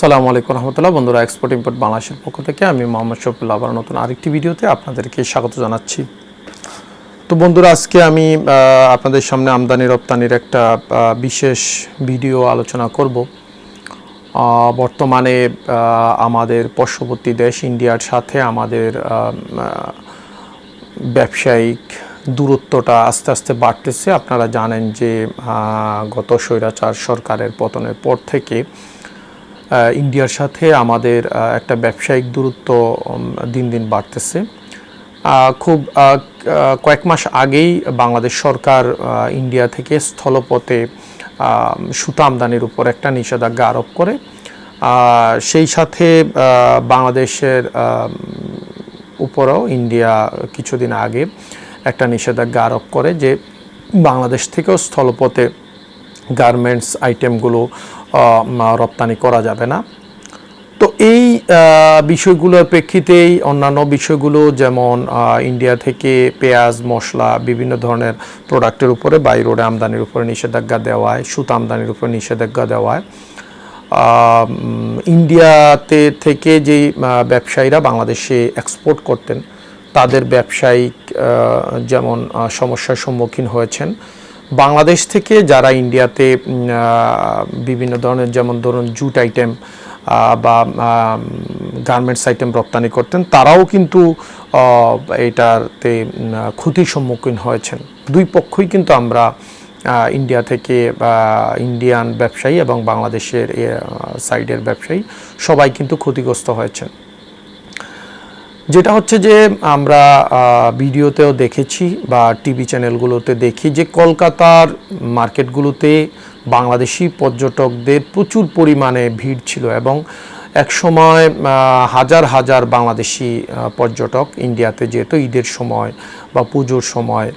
সালামু আলাইকুম রহমতুল্লাহ। বন্ধুরা এক্সপোর্ট ইম্পোর্ট বাংলাদেশের পক্ষ থেকে আমি মোহাম্মদ শফিউল্লাহ আবার নতুন আরেকটি ভিডিওতে আপনাদেরকে স্বাগত জানাচ্ছি। তো বন্ধুরা, আজকে আমি আপনাদের সামনে আমদানি রপ্তানির একটা বিশেষ ভিডিও আলোচনা করব। বর্তমানে আমাদের পার্শ্ববর্তী দেশ ইন্ডিয়ার সাথে আমাদের ব্যবসায়িক দূরত্বটা আস্তে আস্তে বাড়তেছে। আপনারা জানেন যে গত স্বৈরাচার সরকারের পতনের পর থেকে ইন্ডিয়ার সাথে আমাদের একটা ব্যবসায়িক দূরত্ব দিন দিন বাড়তেছে। খুব কয়েক মাস আগেই বাংলাদেশ সরকার ইন্ডিয়া থেকে স্থলপথে সুতা আমদানির উপর একটা নিষেধাজ্ঞা আরোপ করে। সেই সাথে বাংলাদেশের উপরেও ইন্ডিয়া কিছুদিন আগে একটা নিষেধাজ্ঞা আরোপ করে যে বাংলাদেশ থেকেও স্থলপথে গার্মেন্টস আইটেমগুলো রপ্তানি করা যাবে না। তো এই বিষয়গুলোর প্রেক্ষিতেই অন্যান্য বিষয়গুলো যেমন ইন্ডিয়া থেকে পেঁয়াজ, মশলা, বিভিন্ন ধরনের প্রোডাক্টের উপরে, বাই রোডে আমদানির উপরে নিষেধাজ্ঞা দেওয়ায় সুতা আমদানির উপরে নিষেধাজ্ঞা দেওয়ায় ইন্ডিয়াতে থেকে যেই ব্যবসায়ীরা বাংলাদেশে এক্সপোর্ট করতেন, তাদের ব্যবসায়িক যেমন সমস্যার সম্মুখীন হয়েছেন। বাংলাদেশ থেকে যারা ইন্ডিয়াতে বিভিন্ন ধরনের যেমন ধরুন জুট আইটেম বা গার্মেন্টস আইটেম রপ্তানি করতেন, তারাও কিন্তু এটাতে ক্ষতির সম্মুখীন হয়েছেন। দুই পক্ষই কিন্তু আমরা ইন্ডিয়া থেকে ইন্ডিয়ান ব্যবসায়ী এবং বাংলাদেশের সাইডের ব্যবসায়ী সবাই কিন্তু ক্ষতিগ্রস্ত হয়েছেন। যেটা হচ্ছে যে আমরা ভিডিওতেও দেখেছি বা টিভি চ্যানেলগুলোতে দেখি যে কলকাতার মার্কেটগুলোতে বাংলাদেশি পর্যটকদের প্রচুর পরিমাণে ভিড় ছিল এবং এক সময় হাজার হাজার বাংলাদেশি পর্যটক ইন্ডিয়াতে যেত ঈদের সময় বা পুজোর সময়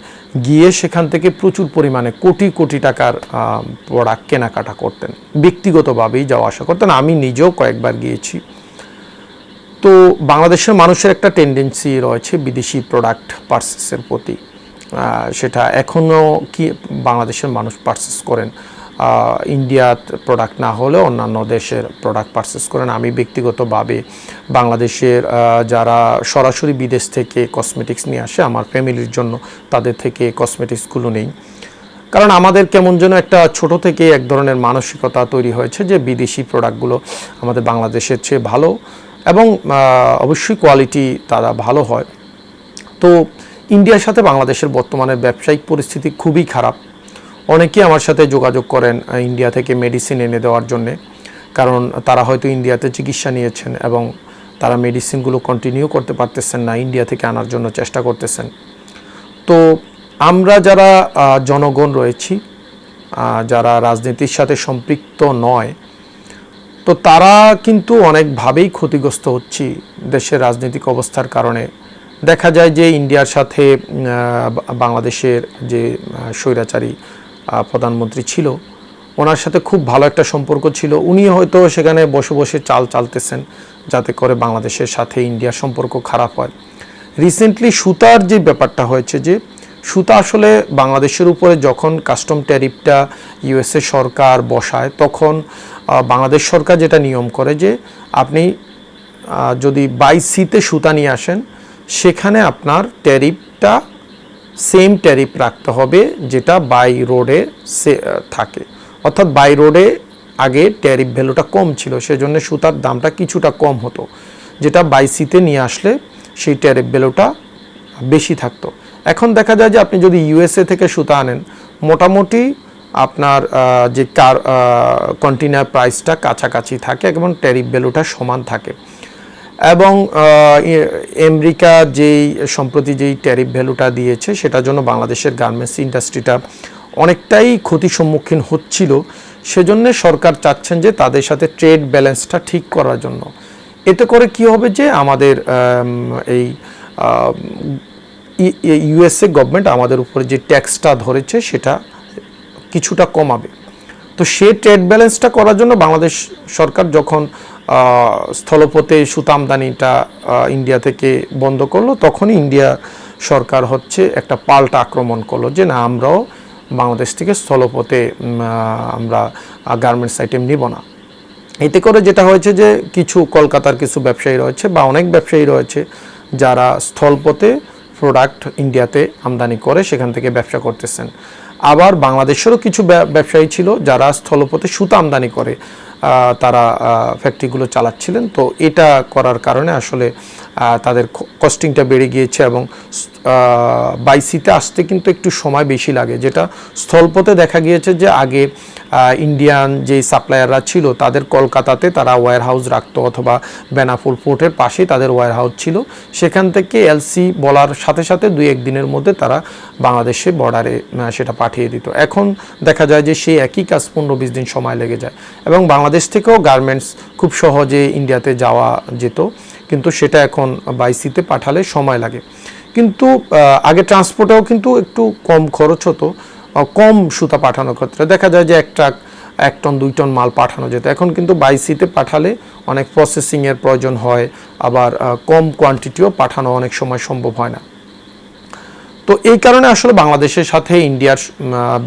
গিয়ে সেখান থেকে প্রচুর পরিমাণে কোটি কোটি টাকার প্রোডাক্ট কেনাকাটা করতেন। ব্যক্তিগতভাবেই যাওয়া আসা করতেন। আমি নিজেও কয়েকবার গিয়েছি। তো বাংলাদেশের মানুষের একটা টেন্ডেন্সি রয়েছে বিদেশি প্রোডাক্ট পার্সেসের প্রতি। সেটা এখনও কি বাংলাদেশের মানুষ পারচেস করেন। ইন্ডিয়ার প্রোডাক্ট না হলেও অন্যান্য দেশের প্রোডাক্ট পারচেস করেন। আমি ব্যক্তিগতভাবে বাংলাদেশের যারা সরাসরি বিদেশ থেকে কসমেটিক্স নিয়ে আসে, আমার ফ্যামিলির জন্য তাদের থেকে কসমেটিক্সগুলো নেই। কারণ আমাদের কেমন যেন একটা ছোট থেকে এক ধরনের মানসিকতা তৈরি হয়েছে যে বিদেশি প্রোডাক্টগুলো আমাদের বাংলাদেশের চেয়ে ভালো। এবং অবশ্যই কোয়ালিটি তারা ভালো হয়। তো ইন্ডিয়ার সাথে বাংলাদেশের বর্তমানে ব্যবসায়িক পরিস্থিতি খুবই খারাপ। অনেকেই আমার সাথে যোগাযোগ করেন ইন্ডিয়া থেকে মেডিসিন এনে দেওয়ার জন্যে। কারণ তারা হয়তো ইন্ডিয়াতে চিকিৎসা নিয়েছেন এবং তারা মেডিসিনগুলো কন্টিনিউ করতে পারতেছেন না, ইন্ডিয়া থেকে আনার জন্য চেষ্টা করতেছেন। তো আমরা যারা জনগণ রয়েছি যারা রাজনীতির সাথে সম্পৃক্ত নয় তো তারা কিন্তু অনেকভাবেই ক্ষতিগ্রস্ত হচ্ছি দেশের রাজনৈতিক অবস্থার কারণে। দেখা যায় যে ইন্ডিয়ার সাথে বাংলাদেশের যে স্বৈরাচারী প্রধানমন্ত্রী ছিল, ওনার সাথে খুব ভালো একটা সম্পর্ক ছিল। উনি হয়তো সেখানে বসে বসে চাল চালতেছেন যাতে করে বাংলাদেশের সাথে ইন্ডিয়ার সম্পর্ক খারাপ হয়। রিসেন্টলি সুতার যে ব্যাপারটা হয়েছে যে, সুতা আসলে বাংলাদেশের উপরে যখন কাস্টম ট্যারিফটা ইউএসএ সরকার বসায়, তখন বাংলাদেশ সরকার যেটা নিয়ম করে যে আপনি যদি বাই সিতে সুতা নিয়ে আসেন, সেখানে আপনার ট্যারিফটা সেম ট্যারিফ রাখতে হবে যেটা বাই রোডে থাকে। অর্থাৎ বাই রোডে আগে ট্যারিফ ভ্যালুটা কম ছিল, সেজন্য সুতার দামটা কিছুটা কম হতো। যেটা বাই সিতে নিয়ে আসলে সেই ট্যারিফ ভ্যালুটা বেশি থাকতো। এখন দেখা যায় যে আপনি যদি ইউএসএ থেকে সুতা আনেন, মোটামুটি আপনার যে কার কন্টেনার প্রাইসটা কাছাকাছি থাকে এবং ট্যারিফ ভ্যালুটা সমান থাকে। এবং আমেরিকা যেই, সম্প্রতি যেই ট্যারিফ ভ্যালুটা দিয়েছে, সেটার জন্য বাংলাদেশের গার্মেন্টস ইন্ডাস্ট্রিটা অনেকটাই ক্ষতির সম্মুখীন হচ্ছিল। সেজন্য সরকার চাচ্ছেন যে তাদের সাথে ট্রেড ব্যালেন্সটা ঠিক করার জন্য। এতে করে কি হবে যে আমাদের এই ইউএসএ গভর্নমেন্ট আমাদের উপরে যে ট্যাক্সটা ধরেছে, সেটা কিছুটা কমাবে। তো সে ট্রেড ব্যালেন্সটা করার জন্য বাংলাদেশ সরকার যখন স্থলপথে সুতা আমদানিটা ইন্ডিয়া থেকে বন্ধ করল, তখনই ইন্ডিয়া সরকার হচ্ছে একটা পাল্টা আক্রমণ করল যে, না, আমরাও বাংলাদেশ থেকে স্থলপথে আমরা গার্মেন্টস আইটেম নিব না। এতে করে যেটা হয়েছে যে, কিছু কলকাতার কিছু ব্যবসায়ী রয়েছে বা অনেক ব্যবসায়ী রয়েছে যারা স্থলপথে প্রোডাক্ট ইন্ডিয়াতে আমদানি করে, সেখান থেকে ব্যবসা করতেছেন। আবার বাংলাদেশেরও কিছু ব্যবসায়ী ছিল যারা স্থলপথে সুতা আমদানি করে। তারা ফ্যাক্টরিগুলো চালাচ্ছিলেন। তো এটা করার কারণে আসলে তাদের কস্টিংটা বেড়ে গিয়েছে এবং বাইসিতে আসতে কিন্তু একটু সময় বেশি লাগে। যেটা স্থলপথে দেখা গিয়েছে যে আগে ইন্ডিয়ান যে সাপ্লায়াররা ছিল, তাদের কলকাতাতে তারা ওয়্যার হাউস রাখতো অথবা বেনাফুল পোর্টের পাশেই তাদের ওয়্যার হাউস ছিল। সেখান থেকে এলসি বলার সাথে সাথে দুই এক দিনের মধ্যে তারা বাংলাদেশে বর্ডারে সেটা পাঠিয়ে দিত। এখন দেখা যায় যে সেই একই কাজ পনেরো বিশ দিন সময় লেগে যায়। এবং বাংলাদেশ থেকেও গার্মেন্টস খুব সহজে ইন্ডিয়াতে যাওয়া যেত। কিন্তু সেটা এখন বাইসিতে পাঠালে সময় লাগে। কিন্তু আগে ট্রান্সপোর্টেও কিন্তু একটু কম খরচ হতো। কম সুতা পাঠানোর ক্ষেত্রে। দেখা যায় যে এক ট্রাক এক টন দুই টন মাল পাঠানো যেত। এখন কিন্তু বাইসিতে পাঠালে অনেক প্রসেসিংয়ের প্রয়োজন হয়। আবার কম কোয়ান্টিটিও পাঠানো অনেক সময় সম্ভব হয় না। তো এই কারণে আসলে বাংলাদেশের সাথে ইন্ডিয়ার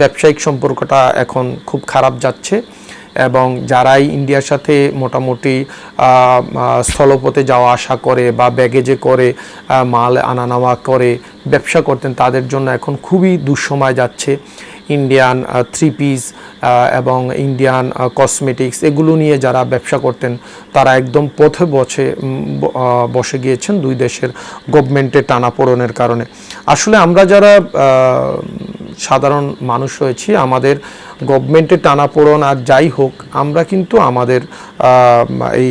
ব্যবসায়িক সম্পর্কটা এখন খুব খারাপ যাচ্ছে। এবং যারাই ইন্ডিয়ার সাথে মোটামুটি স্থলপথে যাওয়া আসা করে বা ব্যাগেজে করে মাল আনা নেওয়া করে, ব্যবসা করতেন, তাদের জন্য এখন খুবই দুঃসময় যাচ্ছে। ইন্ডিয়ান থ্রি পিস এবং ইন্ডিয়ান কসমেটিক্স এগুলো নিয়ে যারা ব্যবসা করতেন, তারা একদম পথে বসে বসে গিয়েছেন দুই দেশের গভর্নমেন্টের টানাপোড়নের কারণে। আসলে আমরা যারা সাধারণ মানুষ রয়েছি আমাদের গভর্নমেন্টের টানাপোড়ন আর যাই হোক, আমরা কিন্তু আমাদের এই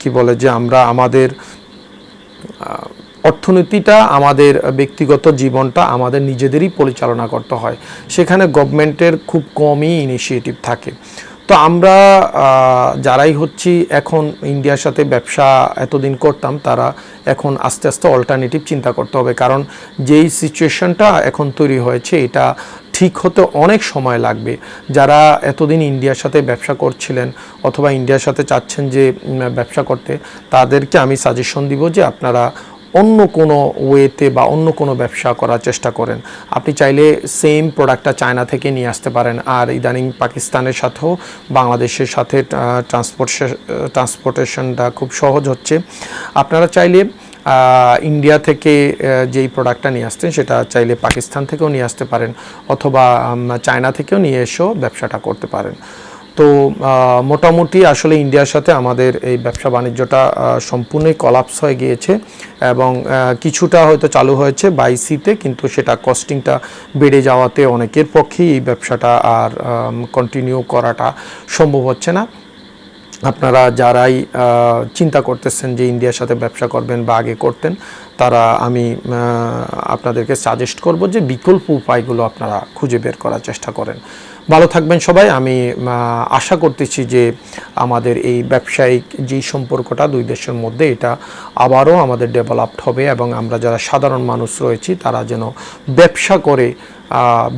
কি বলে যে আমরা আমাদের অর্থনীতিটা, আমাদের ব্যক্তিগত জীবনটা আমাদের নিজেদেরই পরিচালনা করতে হয়। সেখানে গভর্নমেন্টের খুব কমই ইনিশিয়েটিভ থাকে। তো আমরা যারাই হচ্ছি, এখন ইন্ডিয়ার সাথে ব্যবসা এতদিন করতাম, তারা এখন আস্তে আস্তে অল্টারনেটিভ চিন্তা করতে হবে। কারণ যেই সিচুয়েশনটা এখন তৈরি হয়েছে, এটা ঠিক হতে অনেক সময় লাগবে। যারা এতদিন ইন্ডিয়ার সাথে ব্যবসা করছিলেন অথবা ইন্ডিয়ার সাথে চাচ্ছেন যে ব্যবসা করতে, তাদেরকে আমি সাজেশন দিব যে আপনারা অন্য কোনো ওয়েতে বা অন্য কোনো ব্যবসা করার চেষ্টা করেন। আপনি চাইলে সেম প্রোডাক্টটা চায়না থেকে নিয়ে আসতে পারেন। আর ইদানিং পাকিস্তানের সাথেও বাংলাদেশের সাথে ট্রান্সপোর্ট ট্রান্সপোর্টেশনটা খুব সহজ হচ্ছে। আপনারা চাইলে ইন্ডিয়া থেকে যেই প্রোডাক্টটা নিয়ে আসতেন সেটা চাইলে পাকিস্তান থেকেও নিয়ে আসতে পারেন অথবা চায়না থেকেও নিয়ে এসেও ব্যবসাটা করতে পারেন। তো মোটামুটি আসলে ইন্ডিয়ার সাথে আমাদের এই ব্যবসা বাণিজ্যটা সম্পূর্ণই কলাপস হয়ে গিয়েছে এবং কিছুটা হয়তো চালু হয়েছে বাইসিতে কিন্তু সেটা কস্টিংটা বেড়ে যাওয়াতে অনেকের পক্ষেই এই ব্যবসাটা আর কন্টিনিউ করাটা সম্ভব হচ্ছে না। আপনারা যারাই চিন্তা করতেছেন যে ইন্ডিয়ার সাথে ব্যবসা করবেন বা আগে করতেন, তারা আমি আপনাদেরকে সাজেস্ট করব যে বিকল্প উপায়গুলো আপনারা খুঁজে বের করার চেষ্টা করেন। ভালো থাকবেন সবাই। আমি আশা করতেছি যে আমাদের এই ব্যবসায়িক যেই সম্পর্কটা দুই দেশের মধ্যে, এটা আবারও আমাদের ডেভেলপড হবে এবং আমরা যারা সাধারণ মানুষ রয়েছি, তারা যেন ব্যবসা করে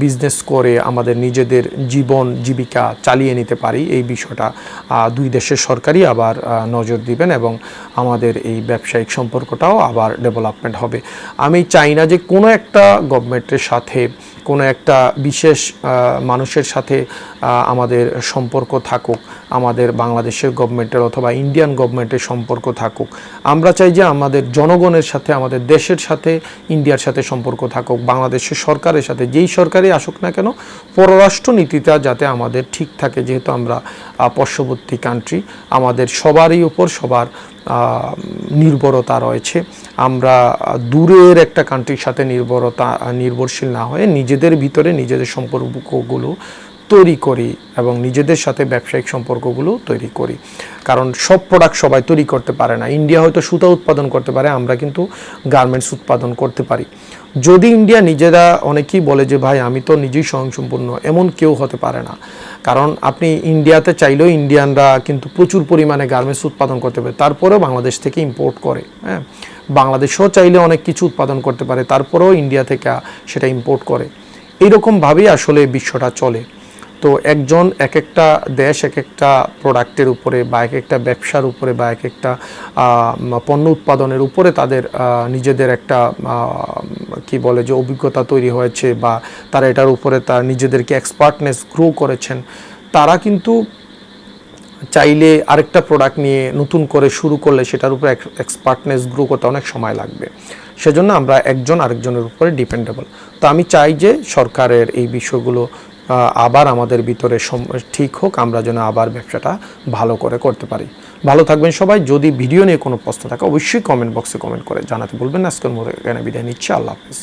বিজনেস করে আমাদের নিজেদের জীবন জীবিকা চালিয়ে নিতে পারি, এই বিষয়টা দুই দেশের সরকারই আবার নজর দিবেন এবং আমাদের এই ব্যবসায়িক সম্পর্কটাও আবার ডেভেলপমেন্ট হবে। আমি চাই না যে কোনো একটা গভর্নমেন্টের সাথে, কোনো একটা বিশেষ মানুষের সাথে আমাদের সম্পর্ক থাকুক, আমাদের বাংলাদেশের গভর্নমেন্টের অথবা ইন্ডিয়ান গভর্নমেন্টের সম্পর্ক থাকুক। আমরা চাই যে আমাদের জনগণের সাথে, আমাদের দেশের সাথে ইন্ডিয়ার সাথে সম্পর্ক থাকুক, বাংলাদেশের সরকারের সাথে যেই সরকারই আসুক না কেন, পররাষ্ট্রনীতিটা যাতে আমাদের ঠিক থাকে, যেহেতু আমরা পার্শ্ববর্তী কান্ট্রি আমাদের সবারই উপর সবার নির্ভরতা রয়েছে। আমরা দূরের একটা কান্ট্রির সাথে নির্ভরতা, নির্ভরশীল না হয়ে নিজেদের ভিতরে নিজেদের সম্পর্কগুলো তৈরি করি এবং নিজেদের সাথে ব্যবসায়িক সম্পর্কগুলো তৈরি করি। কারণ সব প্রোডাক্ট সবাই তৈরি করতে পারে না। ইন্ডিয়া হয়তো সুতা উৎপাদন করতে পারে, আমরা কিন্তু গার্মেন্টস উৎপাদন করতে পারি। যদি ইন্ডিয়া নিজেরা অনেকেই বলে যে, ভাই, আমি তো নিজেই স্বয়ংসম্পূর্ণ এমন কেউ হতে পারে না। কারণ আপনি ইন্ডিয়াতে চাইলেও ইন্ডিয়ানরা কিন্তু প্রচুর পরিমাণে গার্মেন্টস উৎপাদন করতে পারে। তারপরেও বাংলাদেশ থেকে ইম্পোর্ট করে হ্যাঁ? বাংলাদেশও চাইলে অনেক কিছু উৎপাদন করতে পারে, তারপরেও ইন্ডিয়া থেকে সেটা ইম্পোর্ট করে। এইরকমভাবেই আসলে বিশ্বটা চলে। তো একজন এক একটা দেশ এক একটা প্রোডাক্টের উপরে বা এক একটা ব্যবসার উপরে বা এক একটা পণ্য উৎপাদনের উপরে তাদের নিজেদের একটা কি বলে যে অভিজ্ঞতা তৈরি হয়েছে বা তারা এটার উপরে তার নিজেদেরকে এক্সপার্টনেস গ্রো করেছেন, তারা কিন্তু চাইলে আরেকটা প্রোডাক্ট নিয়ে নতুন করে শুরু করলে সেটার উপরে এক্সপার্টনেস গ্রো করতে অনেক সময় লাগবে। সেজন্য আমরা একজন আরেকজনের উপরে ডিপেন্ডেবল তো আমি চাই যে সরকারের এই বিষয়গুলো আবার আমাদের ভিতরে ঠিক হোক, আমরা যেন আবার ব্যবসাটা ভালো করে করতে পারি। ভালো থাকবেন সবাই। যদি ভিডিও নিয়ে কোনো প্রশ্ন থাকে, অবশ্যই কমেন্ট বক্সে কমেন্ট করে জানাতে বলবেন আজকের মতো এখানে বিদায় নিচ্ছি। আল্লাহ হাফিজ।